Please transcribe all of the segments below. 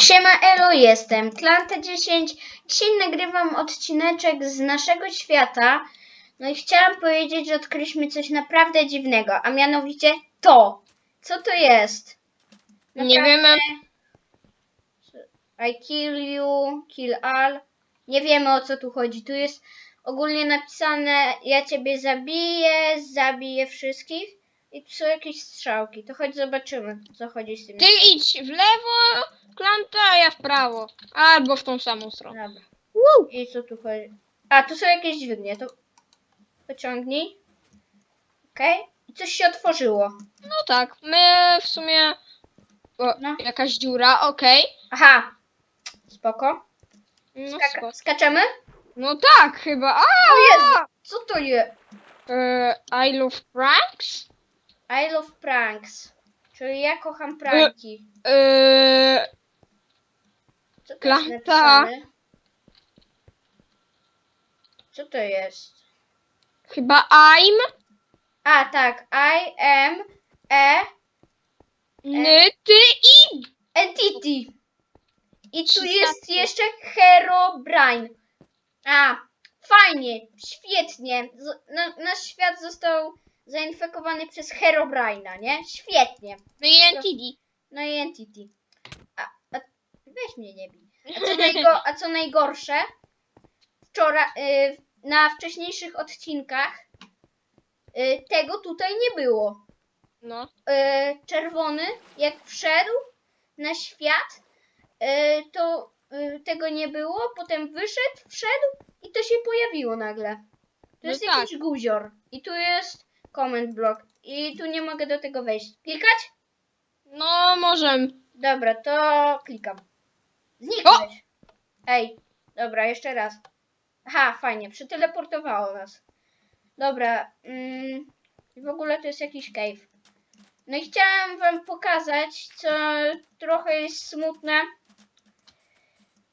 Siema Elo, jestem Klanta10. Dzisiaj nagrywam odcineczek z naszego świata. No i chciałam powiedzieć, że odkryliśmy coś naprawdę dziwnego, a mianowicie to. Co to jest? Nie wiemy. I kill you, kill all. Nie wiemy o co tu chodzi. Tu jest ogólnie napisane ja ciebie zabiję, zabiję wszystkich. I tu są jakieś strzałki. To chodź zobaczymy, co chodzi z tym. Ty idź w lewo, ja w prawo. Albo w tą samą stronę. Dobra. I co tu chodzi? A, tu są jakieś dźwignie, to pociągnij. Okej. I coś się otworzyło. No tak, my w sumie... O, No. Jakaś dziura, okej. Aha. Spoko. No, Skaka- spoko. skaczemy? no tak, chyba. A, O Jezu, co to jest? e, I love pranks? I love pranks. Czyli ja kocham pranki. E, Co to napisane? Co to jest? chyba I'm, A, tak. I am a ny, ty i... entity. I tu jest jeszcze Herobrine. A, fajnie, świetnie. Z, na, nasz świat został zainfekowany przez Herobrine'a, nie? Świetnie. No i NTD. No i Entity. Weź mnie nie bij. A co, najgo, a co najgorsze, wczoraj, y, na wcześniejszych odcinkach y, tego tutaj nie było. No. Y, czerwony, jak wszedł na świat, y, to y, tego nie było, potem wyszedł, wszedł i to się pojawiło nagle. To No jest tak. jakiś guzior. I tu jest comment block. I tu nie mogę do tego wejść. Klikać? No, możemy. Dobra, to klikam. Zniknąć. Ej, dobra, jeszcze raz. Aha, fajnie, przyteleportowało nas. Dobra, mm, w ogóle to jest jakiś cave. No i chciałam wam pokazać, co trochę jest smutne,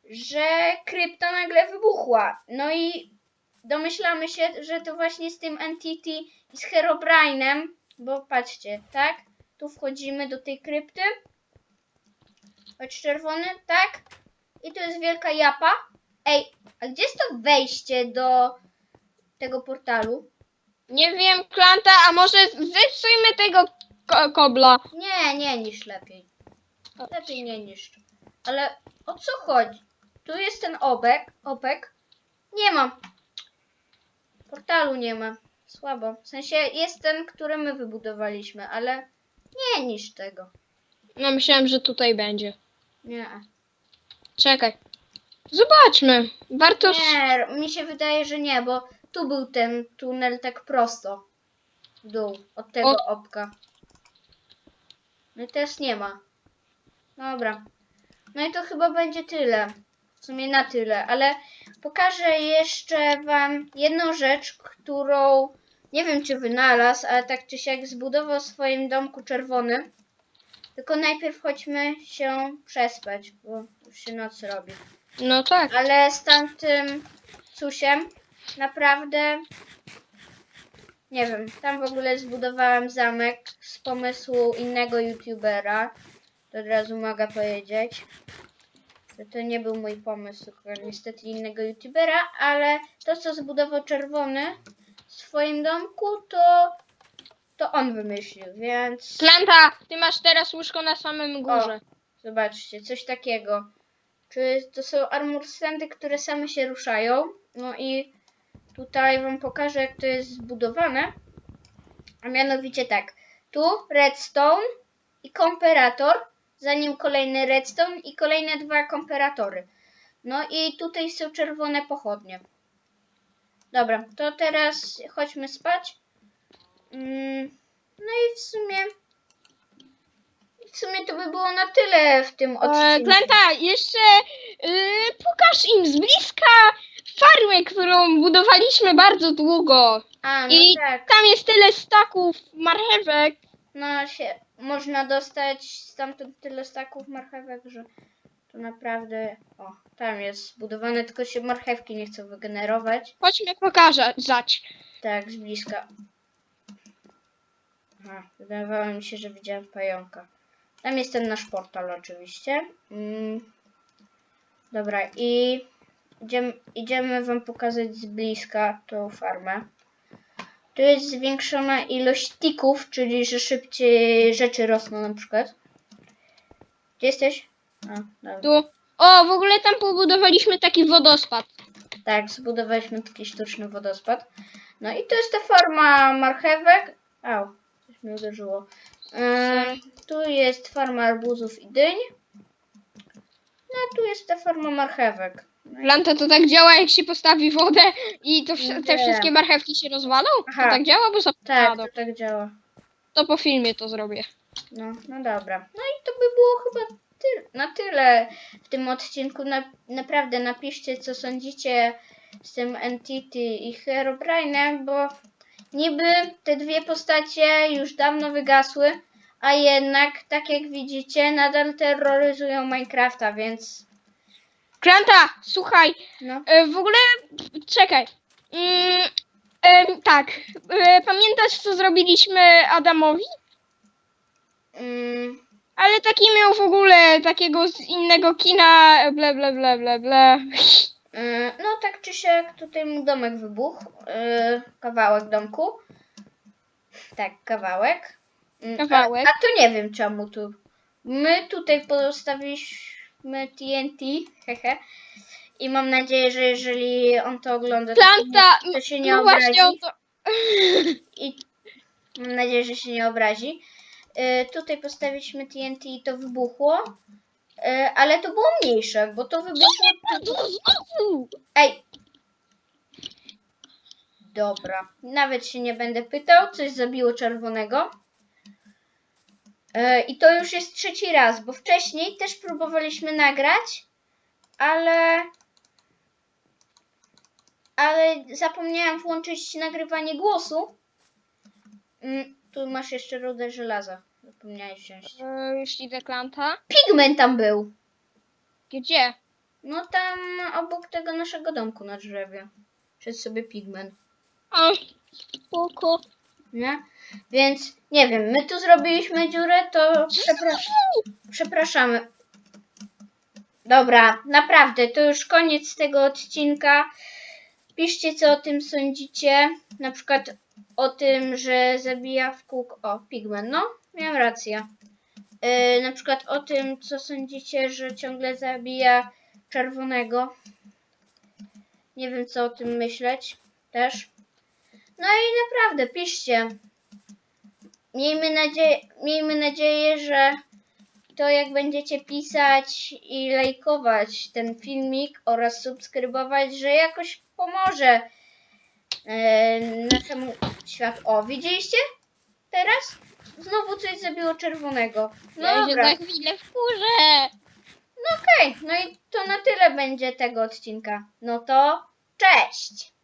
że krypta nagle wybuchła. No i domyślamy się, że to właśnie z tym Entity i z Herobrine'em, bo patrzcie, tak? Tu wchodzimy do tej krypty. Chodź czerwony, tak? I tu jest wielka japa. Ej, a gdzie jest to wejście do tego portalu? Nie wiem, klanta, a może zepsujmy tego ko kobla. Nie, nie niszcz lepiej. Lepiej nie niszcz. Ale o co chodzi? Tu jest ten obek, opek. Nie ma. Portalu nie ma. Słabo. W sensie jest ten, który my wybudowaliśmy, ale nie niszcz tego. No, myślałem, że tutaj będzie. Nie. Czekaj. Zobaczmy. Warto. Nie, mi się wydaje, że nie, bo tu był ten tunel tak prosto. W dół, od tego Od- opka. No i teraz nie ma. Dobra. No i to chyba będzie tyle. W sumie na tyle, ale pokażę jeszcze wam jedną rzecz, którą nie wiem czy wynalazł, ale tak czy siak zbudował w swoim domku czerwonym. Tylko najpierw chodźmy się przespać, bo już się noc robi. No tak. Ale z tamtym cusiem naprawdę nie wiem, tam w ogóle zbudowałem zamek z pomysłu innego youtubera. To od razu mogę powiedzieć. Że to nie był mój pomysł, tylko niestety innego youtubera, ale to co zbudował czerwony w swoim domku, to to on wymyślił, więc Klanta, ty masz teraz łóżko na samym górze. Zobaczcie, coś takiego. Czy to są armor standy, które same się ruszają? No i tutaj wam pokażę, jak to jest zbudowane. A mianowicie tak. Tu redstone i komperator, za nim kolejny redstone i kolejne dwa komperatory. No i tutaj są czerwone pochodnie. Dobra, to teraz chodźmy spać. Mm, No i w sumie w sumie to by było na tyle w tym E, odcinku. Klanta, jeszcze e, pokaż im z bliska farmę, którą budowaliśmy bardzo długo. A, no I tak. tam jest tyle staków marchewek. No się można dostać stamtąd tyle staków marchewek, że to naprawdę. O, tam jest zbudowane, tylko się marchewki nie chcą wygenerować. Chodźmy pokazać. Tak, z bliska. Aha, wydawało mi się, że widziałem pająka. Tam jest ten nasz portal oczywiście. Mm, Dobra, i idziemy, idziemy wam pokazać z bliska tą farmę. Tu jest zwiększona ilość tików, czyli że szybciej rzeczy rosną na przykład. Gdzie jesteś? A, dobra. Tu. O, w ogóle tam pobudowaliśmy taki wodospad. Tak, zbudowaliśmy taki sztuczny wodospad. No i to jest ta farma marchewek. Au, mi uderzyło. Ym, tu jest farma arbuzów i dyń. No a tu jest ta farma marchewek. Planta to tak działa, jak się postawi wodę i to wsz- te Nie. wszystkie marchewki się rozwalą? Aha. To tak działa? Bo Tak, zapomniałam. to tak działa. To po filmie to zrobię. No, no dobra. No i to by było chyba ty- na tyle w tym odcinku. Na, naprawdę napiszcie, co sądzicie z tym Entity i Herobrine'em, bo niby te dwie postacie już dawno wygasły, a jednak, tak jak widzicie, nadal terroryzują Minecrafta, więc Planta, słuchaj, no. e, w ogóle czekaj. Mm, em, tak, e, pamiętasz co zrobiliśmy Adamowi? Mm, Ale taki miał w ogóle takiego z innego kina, ble ble ble ble ble. Yy, No tak czy siak tutaj mu domek wybuchł. Yy, Kawałek domku. Tak, kawałek. Yy, Kawałek. A, a to nie wiem czemu tu. My tutaj postawiliśmy TNT. Hehe. I mam nadzieję, że jeżeli on to ogląda, to, się Planta, nie, to się nie no obrazi. właśnie o to. I mam nadzieję, że się nie obrazi. Yy, tutaj postawiliśmy TNT i to wybuchło. Yy, ale to było mniejsze, bo to wybuchło! Ej! Dobra, nawet się nie będę pytał, coś zabiło czerwonego. E, I to już jest trzeci raz, bo wcześniej też próbowaliśmy nagrać, ale. Ale zapomniałam włączyć nagrywanie głosu. Mm, tu masz jeszcze rudę żelaza. Zapomniałeś wziąć. E, już idę Klanta. Pigment tam był. Gdzie? No tam obok tego naszego domku na drzewie. Szedł sobie pigment. A, spoko. Nie? Więc nie wiem, my tu zrobiliśmy dziurę, to przeprasz przepraszamy. Dobra, naprawdę, to już koniec tego odcinka. Piszcie, co o tym sądzicie. Na przykład o tym, że zabija w kółko. O, pigment, no, miałem rację. Yy, na przykład o tym, co sądzicie, że ciągle zabija czerwonego. Nie wiem, co o tym myśleć też. No i naprawdę, piszcie. Miejmy nadzieję, miejmy nadzieję, że to jak będziecie pisać i lajkować ten filmik oraz subskrybować, że jakoś pomoże e, naszemu światu. O, widzieliście? Teraz? Znowu coś zabiło czerwonego. No ja się dobra, za chwilę wkurzę. okej. No i to na tyle będzie tego odcinka. No to cześć!